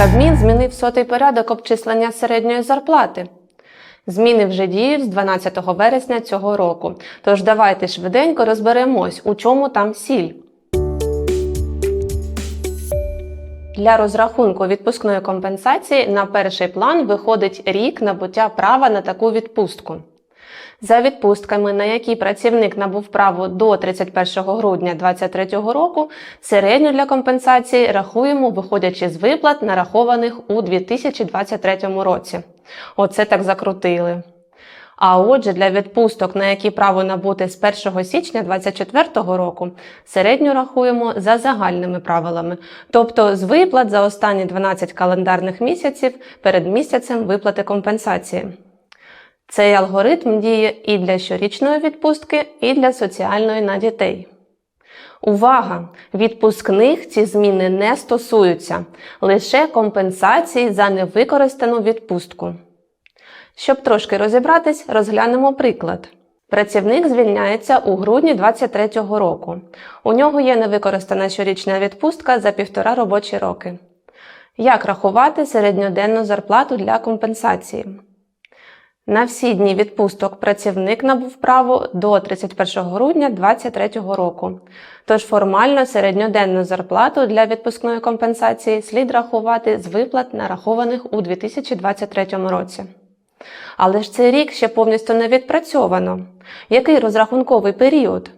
Кабмін змінив сотий порядок обчислення середньої зарплати. Зміни вже діють з 12 вересня цього року. Тож давайте швиденько розберемось, у чому там сіль. Для розрахунку відпускної компенсації на перший план виходить рік набуття права на таку відпустку. За відпустками, на які працівник набув право до 31 грудня 2023 року, середню для компенсації рахуємо, виходячи з виплат, нарахованих у 2023 році. Оце так закрутили. А отже, для відпусток, на які право набути з 1 січня 2024 року, середню рахуємо за загальними правилами, тобто з виплат за останні 12 календарних місяців перед місяцем виплати компенсації. Цей алгоритм діє і для щорічної відпустки, і для соціальної на дітей. Увага! Відпускних ці зміни не стосуються, лише компенсації за невикористану відпустку. Щоб трошки розібратись, розглянемо приклад. Працівник звільняється у грудні 2023 року. У нього є невикористана щорічна відпустка за півтора робочі роки. Як рахувати середньоденну зарплату для компенсації? На всі дні відпусток працівник набув право до 31 грудня 2023 року. Тож формально середньоденну зарплату для відпускної компенсації слід рахувати з виплат, нарахованих у 2023 році. Але ж цей рік ще повністю не відпрацьовано. Який розрахунковий період?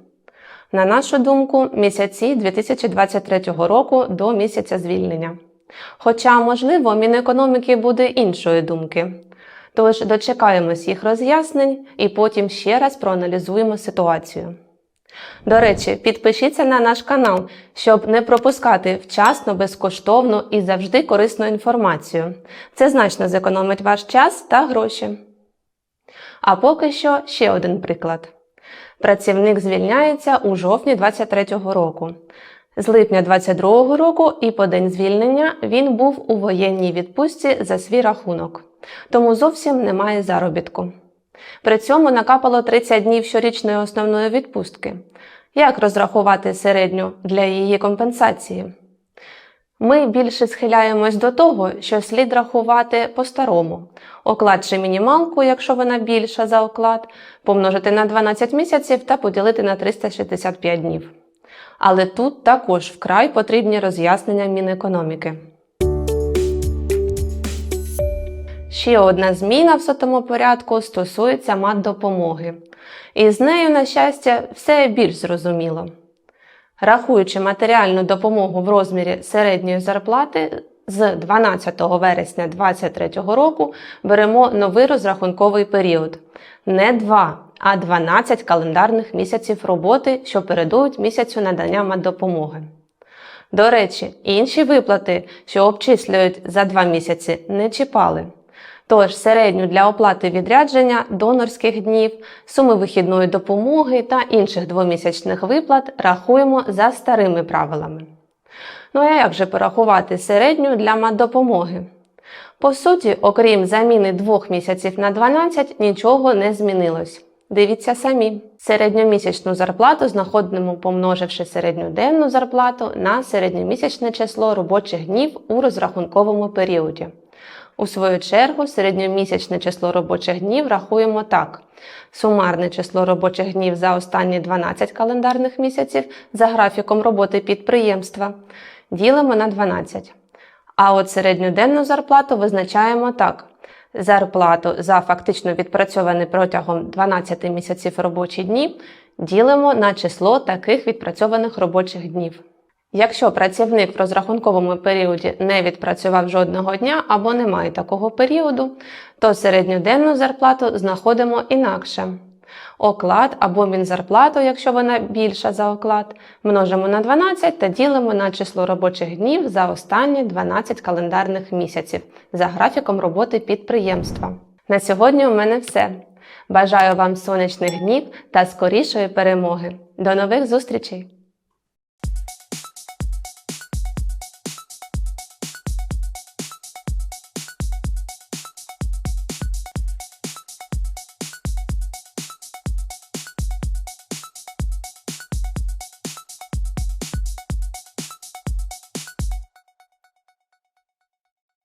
На нашу думку, місяці 2023 року до місяця звільнення. Хоча, можливо, Мінекономіки буде іншої думки. Тож дочекаємось їх роз'яснень і потім ще раз проаналізуємо ситуацію. До речі, підпишіться на наш канал, щоб не пропускати вчасно, безкоштовну і завжди корисну інформацію. Це значно зекономить ваш час та гроші. А поки що ще один приклад. Працівник звільняється у жовтні 2023 року. З липня 2022 року і по день звільнення він був у воєнній відпустці за свій рахунок, тому зовсім немає заробітку. При цьому накапало 30 днів щорічної основної відпустки. Як розрахувати середню для її компенсації? Ми більше схиляємось до того, що слід рахувати по-старому. Оклад чи мінімалку, якщо вона більша за оклад, помножити на 12 місяців та поділити на 365 днів. Але тут також вкрай потрібні роз'яснення Мінекономіки. Ще одна зміна в сотому порядку стосується матдопомоги. І з нею, на щастя, все більш зрозуміло. Рахуючи матеріальну допомогу в розмірі середньої зарплати, з 12 вересня 2023 року беремо новий розрахунковий період. Не 2, а 12 календарних місяців роботи, що передують місяцю надання матдопомоги. До речі, інші виплати, що обчислюють за 2 місяці, не чіпали. Тож середню для оплати відрядження, донорських днів, суми вихідної допомоги та інших двомісячних виплат рахуємо за старими правилами. Ну а як же порахувати середню для матдопомоги? По суті, окрім заміни двох місяців на 12, нічого не змінилось. Дивіться самі. Середньомісячну зарплату знаходимо, помноживши середньоденну зарплату на середньомісячне число робочих днів у розрахунковому періоді. У свою чергу, середньомісячне число робочих днів рахуємо так: сумарне число робочих днів за останні 12 календарних місяців за графіком роботи підприємства ділимо на 12. А от середньоденну зарплату визначаємо так: зарплату за фактично відпрацьований протягом 12 місяців робочі дні ділимо на число таких відпрацьованих робочих днів. Якщо працівник в розрахунковому періоді не відпрацював жодного дня або немає такого періоду, то середньоденну зарплату знаходимо інакше. Оклад або мінзарплату, якщо вона більша за оклад, множимо на 12 та ділимо на число робочих днів за останні 12 календарних місяців за графіком роботи підприємства. На сьогодні у мене все. Бажаю вам сонячних днів та скорішої перемоги. До нових зустрічей!